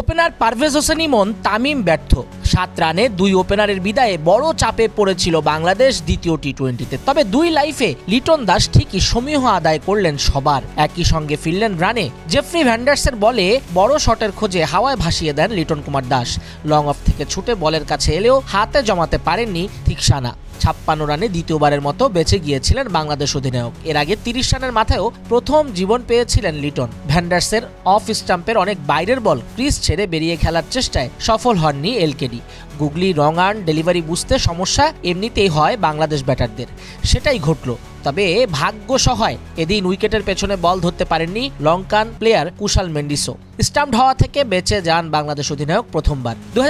Opener Parvez Hossain Emon Tamim ব্যর্থ। সাত রানে দুই ওপেনারের বিদায়ে বড় চাপে পড়েছিল বাংলাদেশ দ্বিতীয় টি টোয়েন্টিতে তবে দুই লাইফে লিটন দাস ঠিকই সমীহ আদায় করলেন সবার। একই সঙ্গে ফিরলেন রানে জেফ্রি ভ্যান্ডার্সের বলে বড় শটের খোঁজে হাওয়ায় ভাসিয়ে দেন লিটন কুমার দাস। লং অফ থেকে ছুটে বলের কাছে এলেও হাতে জমাতে পারেননি থিকসানা। ছাপ্পান্ন রানে দ্বিতীয়বারের মতো বেঁচে গিয়েছিলেন বাংলাদেশ অধিনায়ক। এর আগে তিরিশ রানের মাথায়ও প্রথম জীবন পেয়েছিলেন লিটন। ভ্যান্ডার্সের অফ স্টাম্পের অনেক বাইরের বল ক্রিজ ছেড়ে বেরিয়ে খেলার চেষ্টায় সফল হননি LKD. Googly wrong'un delivery বুঝতে সমস্যা এমনিতেই হয় বাংলাদেশ ব্যাটারদের। সেটাই ঘটল। তবে ভাগ্য সহায় এদিন উইকেটের পেছনে বল ধরতে পারেননি লঙ্কান প্লেয়ার কুশাল মেন্ডিসো। স্টাম্পড হওয়া থেকে বেঁচে যান বাংলাদেশ অধিনায়ক প্রথমবার। দু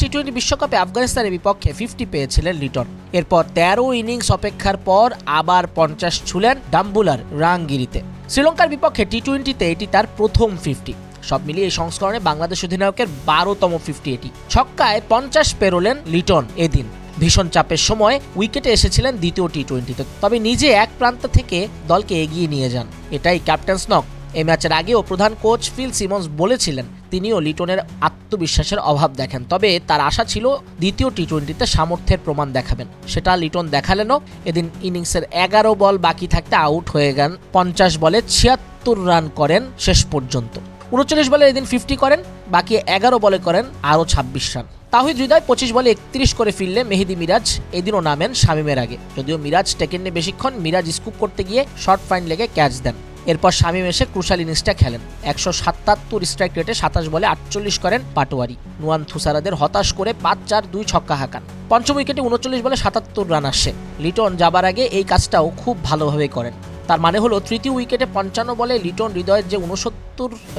টি টোয়েন্টি বিশ্বকাপে আফগানিস্তানের বিপক্ষে ফিফটি পেয়েছিলেন লিটন। এরপর তেরো ইনিংস অপেক্ষার পর আবার পঞ্চাশ ছুলেন ডাম্বুলার রাঙ্গিরিতে। শ্রীলঙ্কার বিপক্ষে টি টোয়েন্টিতে এটি তার প্রথম ফিফটি। সব মিলিয়ে এই সংস্করণে বাংলাদেশ অধিনায়কের বারোতম ফিফটি এটি। ছক্কায় পঞ্চাশ পেরোলেন লিটন এদিন। ভীষণ চাপের সময় উইকেটে এসেছিলেন দ্বিতীয় টি টোয়েন্টিতে তবে নিজে এক প্রান্ত থেকে দলকে এগিয়ে নিয়ে যান। এটাই ক্যাপ্টেন্স নক এই ম্যাচের আগেও প্রধান কোচ ফিল সিমন্স বলেছিলেন, তিনিও লিটনের আত্মবিশ্বাসের অভাব দেখেন। তবে তার আশা ছিল দ্বিতীয় টি টোয়েন্টিতে সামর্থ্যের প্রমাণ দেখাবেন। সেটা লিটন দেখালেনও। এদিন ইনিংসের এগারো বল বাকি থাকতে আউট হয়ে গেন। পঞ্চাশ বলে ছিয়াত্তর রান করেন শেষ পর্যন্ত। উনচল্লিশ বলে এদিন ফিফটি করেন, বাকি এগারো বলে করেন আরও ছাব্বিশ রান। তাহিদ হৃদয় পঁচিশ বলে একত্রিশ করে ফিরলে মেহেদি মিরাজ, এদিনও নামেন শামিমের আগে। যদিও মিরাজ টেকেননি বেশিক্ষণ, মিরাজ স্কুপ করতে গিয়ে শর্ট ফাইন লেগে ক্যাচ দেন। এরপর শামিম এসে ক্রুশাল ইনিংসটা খেলেন। একশো সাতাত্তর স্ট্রাইক রেটে সাতাশ বলে আটচল্লিশ করেন পাটোয়ারি। নুয়ান থুসারাদের হতাশ করে পাঁচ চার দুই ছক্কা হাঁকান। পঞ্চম উইকেটে উনচল্লিশ বলে সাতাত্তর রান আসে। লিটন যাবার আগে এই কাজটাও খুব ভালোভাবে করেন। তার মানে হলো, তৃতীয় উইকেটে পঞ্চান্ন বলে লিটন হৃদয়ের যে উনসত্তর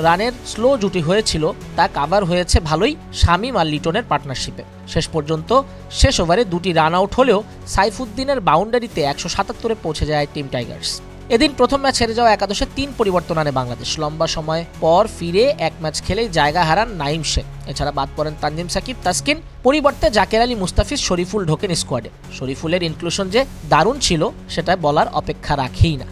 রানের স্লো জুটি হয়েছিল, তা কাভার হয়েছে ভালোই শামিম আর লিটনের পার্টনারশিপে শেষ পর্যন্ত শেষ ওভারে দুটি রান আউট হলেও সাইফুদ্দিনের বাউন্ডারিতে একশো সাতাত্তরে পৌঁছে যায় টিম টাইগার্স এদিন প্রথম ম্যাচ হেরে যাওয়া একাদশে তিন পরিবর্তন আনে বাংলাদেশ। লম্বা সময় পর ফিরে এক ম্যাচ খেলেই জায়গা হারান নাইম শেখ। এছাড়া বাদ পড়েন তানজিম সাকিব, তাসকিন। পরিবর্তে জাকের আলী, মুস্তাফিজ, শরীফুল ঢোকেন স্কোয়াডে শরীফুলের ইনক্লুশন যে দারুণ ছিল, সেটা বলার অপেক্ষা রাখেই না।